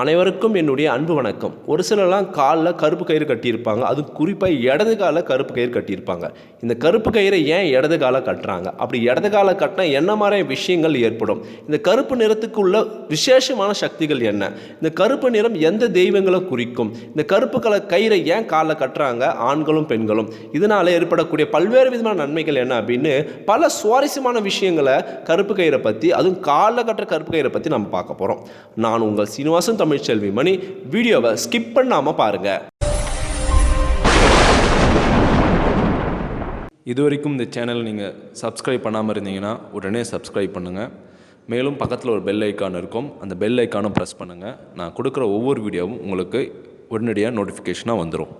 அனைவருக்கும் என்னுடைய அன்பு வணக்கம். ஒரு சிலர்லாம் காலில் கருப்பு கயிறு கட்டியிருப்பாங்க. அது குறிப்பாக இடது காலில் கருப்பு கயிறு கட்டியிருப்பாங்க. இந்த கருப்பு கயிறை ஏன் இடது காலை கட்டுறாங்க? அப்படி இடது காலை கட்டினா என்ன மாதிரி விஷயங்கள் ஏற்படும்? இந்த கருப்பு நிறத்துக்கு உள்ள விசேஷமான சக்திகள் என்ன? இந்த கருப்பு நிறம் எந்த தெய்வங்களை குறிக்கும்? இந்த கருப்பு கலர் கயிறை ஏன் காலில் கட்டுறாங்க? ஆண்களும் பெண்களும். இதனால் ஏற்படக்கூடிய பல்வேறு விதமான நன்மைகள் என்ன அப்படின்னு பல சுவாரஸ்யமான விஷயங்களை கருப்பு கயிறை பற்றி அதுவும் காலில் கட்டுற கருப்பு கயிறை பற்றி நம்ம பார்க்க போகிறோம் நான் உங்கள் சீனிவாசன் தமிழ்ச்செல்வி மணி வீடியோவை ஸ்கிப் பண்ணாமல் பாருங்கள் இது வரைக்கும் இந்த சேனல் நீங்கள் சப்ஸ்கிரைப் பண்ணாமல் இருந்தீங்கன்னா உடனே சப்ஸ்கிரைப் பண்ணுங்கள் மேலும் பக்கத்தில் ஒரு பெல் ஐக்கான் இருக்கும். அந்த பெல் ஐக்கானும் ப்ரெஸ் பண்ணுங்கள் நான் கொடுக்குற ஒவ்வொரு வீடியோவும் உங்களுக்கு உடனடியாக நோட்டிஃபிகேஷனாக வந்துடும்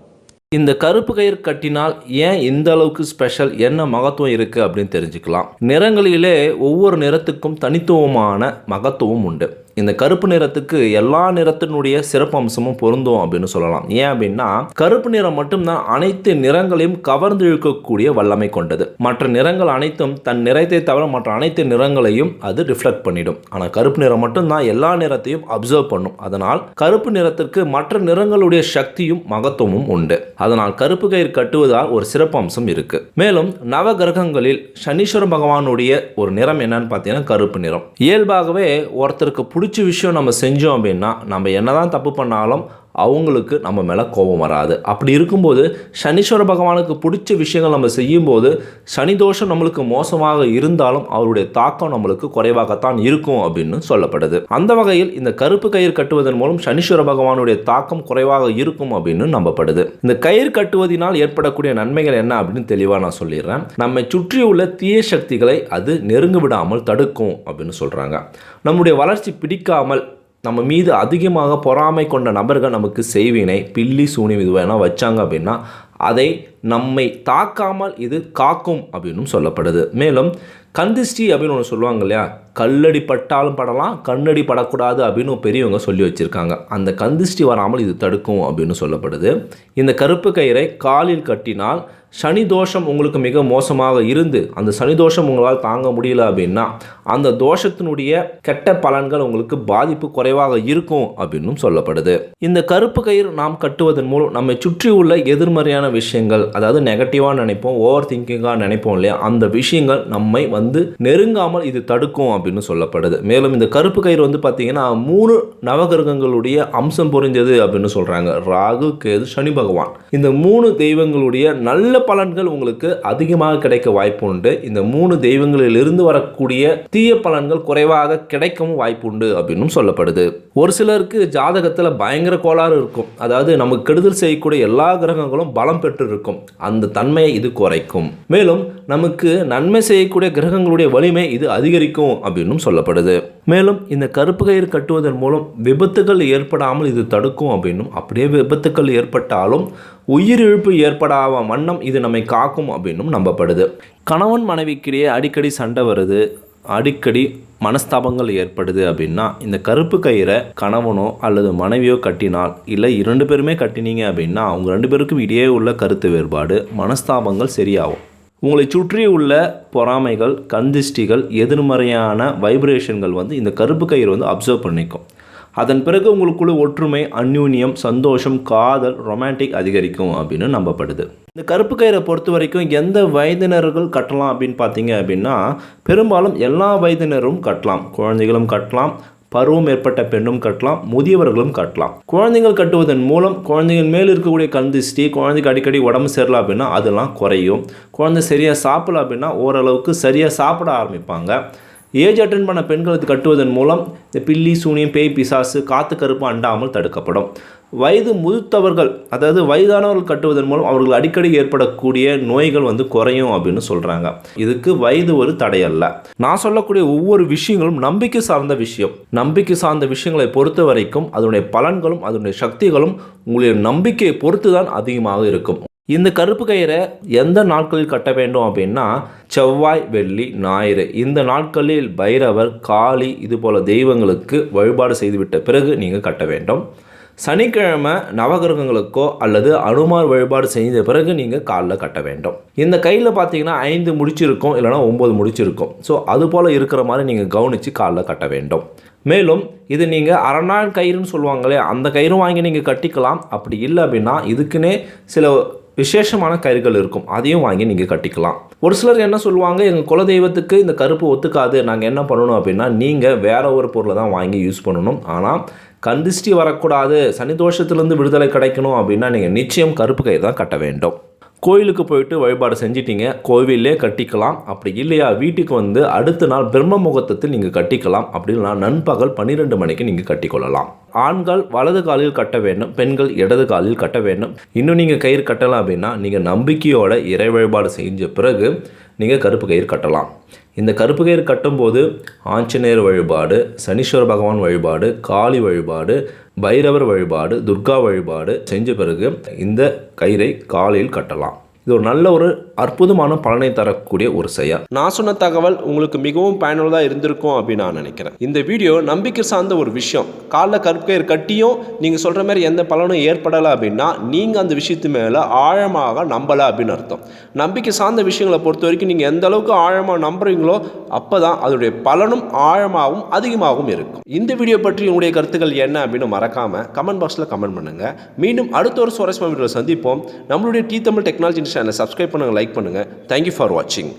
இந்த கருப்பு கயிறு கட்டினால் ஏன் இந்த அளவுக்கு ஸ்பெஷல் என்ன மகத்துவம் இருக்குது அப்படின்னு தெரிஞ்சுக்கலாம். நிறங்களிலே ஒவ்வொரு நிறத்துக்கும் தனித்துவமான மகத்துவம் உண்டு. இந்த கருப்பு நிறத்துக்கு எல்லா நிறத்தினுடைய சிறப்பம்சமும் பொருந்தும் அப்படின்னு சொல்லலாம். ஏன் அப்படின்னா கருப்பு நிறம் மட்டும்தான் அனைத்து நிறங்களையும் கவர்ந்து இழுக்கக்கூடிய வல்லமை கொண்டது. மற்ற நிறங்கள் அனைத்தும் தன் நிறத்தை தவிர மற்ற அனைத்து நிறங்களையும் அது ரிஃப்ளெக்ட் பண்ணிடும். ஆனால் கருப்பு நிறம் மட்டும்தான் எல்லா நிறத்தையும் அப்சர்வ் பண்ணும். அதனால் கருப்பு நிறத்திற்கு மற்ற நிறங்களுடைய சக்தியும் மகத்துவமும் உண்டு. அதனால் கருப்பு கயிறு கட்டுவதால் ஒரு சிறப்பம்சம் இருக்கு. மேலும் நவ கிரகங்களில் சனீஸ்வர பகவானுடைய ஒரு நிறம் என்னன்னு பார்த்தீங்கன்னா கருப்பு நிறம். இயல்பாகவே ஒருத்தருக்கு பிடிச்ச பிடிச்ச விஷயம் நம்ம செஞ்சோம் அப்படின்னா நம்ம என்னதான் தப்பு பண்ணாலும் அவங்களுக்கு நம்ம மேலே கோபம் வராது. அப்படி இருக்கும்போது சனீஸ்வர பகவானுக்கு பிடிச்ச விஷயங்கள் நம்ம செய்யும்போது சனி தோஷம் நம்மளுக்கு மோசமாக இருந்தாலும் அவருடைய தாக்கம் நம்மளுக்கு குறைவாகத்தான் இருக்கும் அப்படின்னு சொல்லப்படுது. அந்த வகையில் இந்த கருப்பு கயிறு கட்டுவதன் மூலம் சனீஸ்வர பகவானுடைய தாக்கம் குறைவாக இருக்கும் அப்படின்னு நம்பப்படுது. இந்த கயிறு கட்டுவதனால் ஏற்படக்கூடிய நன்மைகள் என்ன அப்படின்னு தெளிவாக நான் சொல்லிடுறேன். நம்மை சுற்றியுள்ள தீய சக்திகளை அது நெருங்க விடாமல் தடுக்கும் அப்படின்னு சொல்கிறாங்க நம்முடைய வளர்ச்சி பிடிக்காமல் நம்ம மீது அதிகமாக பொறாமை கொண்ட நபர்கள் நமக்கு செய்வினை பில்லி சூனியம் இது வேணால் வச்சாங்க அப்படின்னா அதை நம்மை தாக்காமல் இது காக்கும் அப்படின்னும் சொல்லப்படுது. மேலும் கந்திஷ்டி அப்படின்னு ஒன்று சொல்லுவாங்க இல்லையா? கல்லடி பட்டாலும் படலாம் கண்ணடி படக்கூடாது அப்படின்னு பெரியவங்க சொல்லி வச்சுருக்காங்க. அந்த கந்திஷ்டி வராமல் இது தடுக்கும் அப்படின்னு சொல்லப்படுது. இந்த கருப்பு கயிறை காலில் கட்டினால் சனி தோஷம் உங்களுக்கு மிக மோசமாக இருந்து அந்த சனி தோஷம் உங்களால் தாங்க முடியல அப்படின்னா அந்த தோஷத்தினுடைய கெட்ட பலன்கள் உங்களுக்கு பாதிப்பு குறைவாக இருக்கும் அப்படின்னும் சொல்லப்படுது. இந்த கருப்பு கயிறு நாம் கட்டுவதன் மூலம் நம்மை சுற்றி உள்ள எதிர்மறையான விஷயங்கள் அதாவது நெகட்டிவாக நினைப்போம் ஓவர் திங்கிங்காக நினைப்போம் இல்லையா? அந்த விஷயங்கள் நம்மை வந்து நெருங்காமல் இது தடுக்கும் அப்படின்னு சொல்லப்படுது. மேலும் இந்த கருப்பு கயிறு வந்து பார்த்தீங்கன்னா மூணு நவகிரகங்களுடைய அம்சம் புரிஞ்சது அப்படின்னு சொல்கிறாங்க ராகு கேது சனி பகவான். இந்த மூணு தெய்வங்களுடைய நல்ல பலன்கள் உங்களுக்கு அதிகமாக கிடைக்க வாய்ப்பு உண்டு இந்த மூணு தெய்வங்களிலிருந்து வரக்கூடிய தீய பலன்கள் குறைவாக கிடைக்கவும் வாய்ப்பு உண்டு அப்படின்னும் சொல்லப்படுது. ஒரு சிலருக்கு ஜாதகத்தில் பயங்கர கோளாறு இருக்கும். அதாவது நமக்கு கெடுதல் செய்யக்கூடிய எல்லா கிரகங்களும் பலம் பெற்று இருக்கும் அந்த தன்மையை இது குறைக்கும். மேலும் நமக்கு நன்மை செய்யக்கூடிய கிரகங்களுடைய வலிமை இது அதிகரிக்கும் அப்படின்னும் சொல்லப்படுது. மேலும் இந்த கருப்பு கயிறு கட்டுவதன் மூலம் விபத்துகள் ஏற்படாமல் இது தடுக்கும் அப்படின்னும் அப்படியே விபத்துக்கள் ஏற்பட்டாலும் உயிரிழப்பு ஏற்படாத வண்ணம் இது நம்மை காக்கும் அப்படின்னும் நம்பப்படுது. கணவன் மனைவிக்கிடையே அடிக்கடி சண்டை வருது. அடிக்கடி மனஸ்தாபங்கள் ஏற்படுது அப்படின்னா இந்த கருப்பு கயிறை கணவனோ அல்லது மனைவியோ கட்டினால் இல்லை இரண்டு பேருமே கட்டினீங்க அப்படின்னா அவங்க ரெண்டு பேருக்கும் இடையே உள்ள கருத்து வேறுபாடு மனஸ்தாபங்கள் சரியாகும். உங்களை சுற்றி உள்ள பொறாமைகள் கந்திஷ்டிகள் எதிர்மறையான வைப்ரேஷன்கள் வந்து இந்த கருப்பு கயிறு வந்து அப்சர்வ் பண்ணிக்கும். அதன் பிறகு உங்களுக்குள்ள ஒற்றுமை அந்யூன்யம் சந்தோஷம் காதல் ரொமான்டிக் அதிகரிக்கும் அப்படின்னு நம்பப்படுது. இந்த கருப்பு கயிறை பொறுத்த வரைக்கும் எந்த வயதினர்கள் கட்டலாம் அப்படின்னு பார்த்தீங்க அப்படின்னா பெரும்பாலும் எல்லா வயதினரும் கட்டலாம். குழந்தைகளும் கட்டலாம் பருவம் ஏற்பட்ட பெண்ணும் கட்டலாம் முதியவர்களும் கட்டலாம். குழந்தைகள் கட்டுவதன் மூலம் குழந்தைகள் மேல் இருக்கக்கூடிய கண் குழந்தைக்கு அடிக்கடி உடம்பு சரியில்லை அப்படின்னா அதெல்லாம் குறையும். குழந்தை சரியாக சாப்பிடல அப்படின்னா ஓரளவுக்கு சரியாக சாப்பிட ஆரம்பிப்பாங்க. ஏஜ் அட்டன் பண்ண பெண்களுக்கு கட்டுவதன் மூலம் இந்த பில்லி சூனியம் பேய் பிசாசு காத்து கருப்பு அண்டாமல் தடுக்கப்படும். வயது முதிர்த்தவர்கள் அதாவது வயதானவர்கள் கட்டுவதன் மூலம் அவர்கள் அடிக்கடி ஏற்படக்கூடிய நோய்கள் வந்து குறையும் அப்படின்னு சொல்கிறாங்க இதுக்கு வயது ஒரு தடையல்ல. நான் சொல்லக்கூடிய ஒவ்வொரு விஷயங்களும் நம்பிக்கை சார்ந்த விஷயம். நம்பிக்கை சார்ந்த விஷயங்களை பொறுத்த வரைக்கும் அதனுடைய பலன்களும் அதனுடைய சக்திகளும் உங்களுடைய நம்பிக்கையை பொறுத்து தான் அதிகமாக இருக்கும். இந்த கருப்பு கயிறை எந்த நாட்களில் கட்ட வேண்டும் அப்படின்னா செவ்வாய் வெள்ளி ஞாயிறு. இந்த நாட்களில் பைரவர் காளி இது போல தெய்வங்களுக்கு வழிபாடு செய்துவிட்ட பிறகு நீங்கள் கட்ட வேண்டும். சனிக்கிழமை நவகிரகங்களுக்கோ அல்லது அனுமார் வழிபாடு செய்த பிறகு நீங்கள் காலில் கட்ட வேண்டும். இந்த கையில் பார்த்தீங்கன்னா ஐந்து முடிச்சிருக்கும் இல்லைனா ஒம்பது முடிச்சிருக்கும். ஸோ அது போல் இருக்கிற மாதிரி நீங்கள் கவனித்து காலில் கட்ட வேண்டும். மேலும் இது நீங்கள் அரணாள் கயிறுன்னு சொல்லுவாங்களே அந்த கயிறும் வாங்கி நீங்கள் கட்டிக்கலாம். அப்படி இல்லை அப்படின்னா இதுக்குன்னே சில விசேஷமான கயிறுகள் இருக்கும். அதையும் வாங்கி நீங்கள் கட்டிக்கலாம். ஒரு சிலர் என்ன சொல்லுவாங்க எங்கள் குலதெய்வத்துக்கு இந்த கருப்பு ஒத்துக்காது. நாங்கள் என்ன பண்ணணும் அப்படின்னா நீங்கள் வேற ஒரு பொருளை தான் வாங்கி யூஸ் பண்ணணும். ஆனால் கந்திஷ்டி வரக்கூடாது. சனி தோஷத்துலேருந்து விடுதலை கிடைக்கணும் அப்படின்னா நீங்கள் நிச்சயம் கருப்பு கை தான் கட்ட வேண்டும். கோயிலுக்கு போயிட்டு வழிபாடு செஞ்சிட்டீங்க. கோவிலே கட்டிக்கலாம். அப்படி இல்லையா? வீட்டுக்கு வந்து அடுத்த நாள் பிரம்ம முகூர்த்தத்தில் நீங்கள் கட்டிக்கலாம். அப்படின்னா நண்பகல் பன்னிரெண்டு மணிக்கு நீங்கள் கட்டிக்கொள்ளலாம். ஆண்கள் வலது காலில் கட்ட வேண்டும் பெண்கள் இடது காலில் கட்ட வேண்டும். இன்னும் நீங்கள் கயிறு கட்டலாம் அப்படின்னா நீங்கள் நம்பிக்கையோட இறை வழிபாடு செஞ்ச பிறகு நீங்கள் கருப்பு கயிறு கட்டலாம். இந்த கருப்பு கயிறு கட்டும்போது ஆஞ்சநேயர் வழிபாடு சனீஸ்வர பகவான் வழிபாடு காளி வழிபாடு பைரவர் வழிபாடு துர்கா வழிபாடு செஞ்ச பிறகு இந்த கயிறை காலையில் கட்டலாம். இது ஒரு நல்ல ஒரு அற்புதமான பலனை தரக்கூடிய ஒரு செயல். நான் சொன்ன தகவல் உங்களுக்கு மிகவும் பயனுள்ளதாக இருந்திருக்கும் அப்படின்னு நான் நினைக்கிறேன். இந்த வீடியோ நம்பிக்கை சார்ந்த ஒரு விஷயம். காலில் கருப்பு கட்டியும் நீங்கள் சொல்கிற மாதிரி எந்த பலனும் ஏற்படலை அப்படின்னா நீங்கள் அந்த விஷயத்து மேலே ஆழமாக நம்பலை அப்படின்னு அர்த்தம். நம்பிக்கை சார்ந்த விஷயங்களை பொறுத்த வரைக்கும் நீங்கள் எந்த அளவுக்கு ஆழமாக நம்புறீங்களோ அப்போ தான் அதனுடைய பலனும் ஆழமாகவும் அதிகமாகவும் இருக்கும். இந்த வீடியோ பற்றி உங்களுடைய கருத்துக்கள் என்ன அப்படின்னு மறக்காமல் கமெண்ட் பாக்ஸில் கமெண்ட் பண்ணுங்கள் மீண்டும் அடுத்த ஒரு சுவாரஸ்யமான வீடியோவில் சந்திப்போம். நம்மளுடைய டி தமிழ் டெக்னாலஜி சேனலை சப்ஸ்கிரைப் பண்ணுங்கள் லைக் பண்ணுங்கள் தேங்க்யூ ஃபார் வாட்சிங்